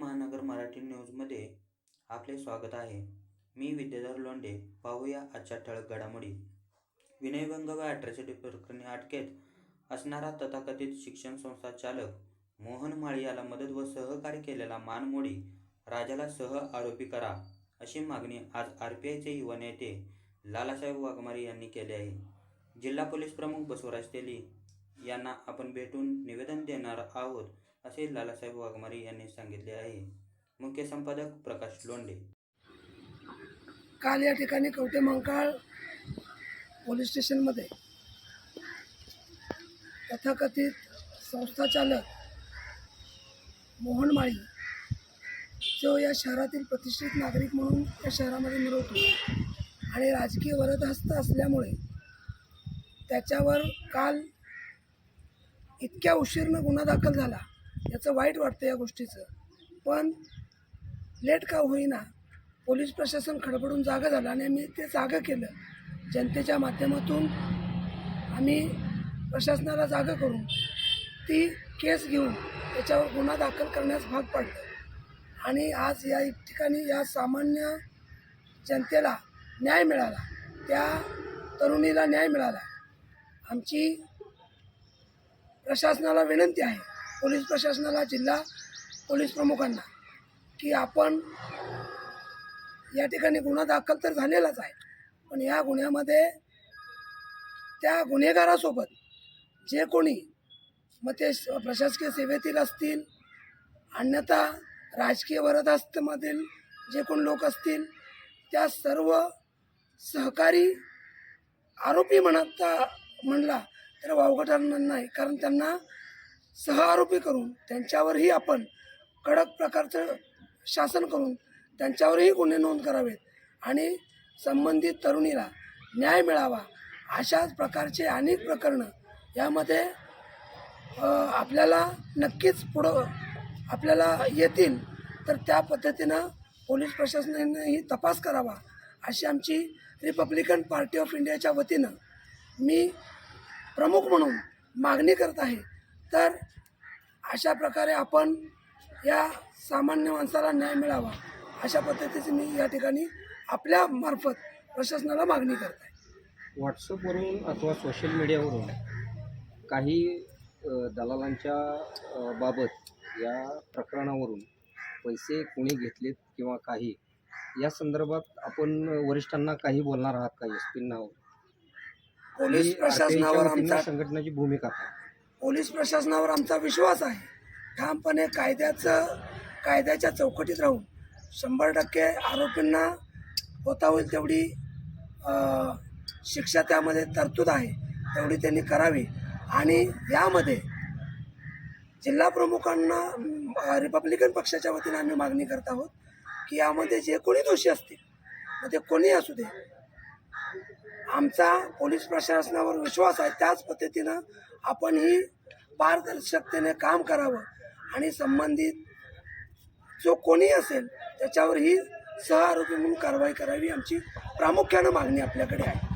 महानगर मराठी न्यूजमध्ये आपले स्वागत आहे. मी विद्याधर लोंढे. पाहूया आजच्या ठळक घडामोडी. विनयभंग व अॅट्रॉसिटी प्रकरणी अटकेत असणारा तथाकथित शिक्षण संस्था चालक मोहन माळी याला मदत व सहकार्य केलेला मानमोडी राजाला सह आरोपी करा अशी मागणी आज आर पी आयचे युवा नेते लालासाहेब वाघमारे यांनी केली आहे. जिल्हा पोलीस प्रमुख बसवराज तेली यांना आपण भेटून निवेदन देणार आहोत. असे लालासाहेब वाघमारे यांनी सांगितले आहे. मुख्य संपादक प्रकाश लोंढे. काल या ठिकाणी कवटे मंकाळ पोलीस स्टेशनमध्ये तथाकथित संस्थाचालक मोहन माळी जो या शहरातील प्रतिष्ठित नागरिक म्हणून या शहरामध्ये मिरवतो आणि राजकीय वरदहस्त असल्यामुळे त्याच्यावर काल इतक्या उशीरनं गुन्हा दाखल झाला याचं वाईट वाटतं या गोष्टीचं. पण लेट का होईना पोलीस प्रशासन खडबडून जागं झालं आणि आम्ही ते जागं केलं. जनतेच्या माध्यमातून आम्ही प्रशासनाला जागं करून ती केस घेऊन त्याच्यावर गुन्हा दाखल करण्यास भाग पाडलं. आणि आज या ठिकाणी या सामान्य जनतेला न्याय मिळाला. त्या तरुणीला न्याय मिळाला. आमची प्रशासनाला विनंती आहे. पोलीस प्रशासनाला जिल्हा पोलीस प्रमुखांना की आपण या ठिकाणी गुन्हा दाखल तर झालेलाच आहे पण या गुन्ह्यामध्ये त्या गुन्हेगारासोबत जे कोणी मग ते प्रशासकीय सेवेतील असतील अन्यथा राजकीय वरदहस्तमधील जे कोण लोक असतील त्या सर्व सहकारी आरोपी म्हणता म्हणला तर वावगं ठरणार नाही कारण त्यांना सह आरोपी करून त्यांच्यावरही आपण कडक प्रकारचं शासन करून त्यांच्यावरही गुन्हे नोंद करावेत आणि संबंधित तरुणीला न्याय मिळावा अशाच प्रकारचे अनेक प्रकरणं यामध्ये आपल्याला नक्कीच पुढं आपल्याला येतील. तर त्या पद्धतीनं पोलीस प्रशासनानेही तपास करावा अशी आमची रिपब्लिकन पार्टी ऑफ इंडियाच्या वतीनं मी प्रमुख म्हणून मागणी करत आहे. तर अशा प्रकारे आपण या सामान्य माणसाला न्याय मिळावा. अशा पद्धतीची मी या ठिकाणी आपल्या मार्फत प्रशासनाला मागणी करत आहे व्हॉट्सअपवरून अथवा सोशल मीडियावरून काही दलालांच्या बाबत या प्रकरणावरून पैसे कोणी घेतलेत किंवा काही या संदर्भात आपण वरिष्ठांना काही बोलणार आहात का? एस पींना पोलीस प्रशासनावर आमचा संघटनेची भूमिका काय? पोलीस प्रशासनावर आमचा विश्वास आहे. ठामपणे कायद्याचं कायद्याच्या चौकटीत राहून शंभर टक्के आरोपींना होता होईल तेवढी शिक्षा त्यामध्ये तरतूद आहे तेवढी त्यांनी करावी. आणि यामध्ये जिल्हा प्रमुखांना रिपब्लिकन पक्षाच्या वतीने आम्ही मागणी करत आहोत की यामध्ये जे कोणी दोषी असतील म्हणजे मग ते कोणी असू दे आमचा पोलीस प्रशासनावर विश्वास आहे. त्याच पद्धतीनं आपण ही पारदर्शकतेने काम करावं आणि संबंधित जो कोणी असेल त्याच्यावरही सह आरोपी म्हणून कारवाई करावी आमची प्रामुख्यानं मागणी आपल्याकडे आहे.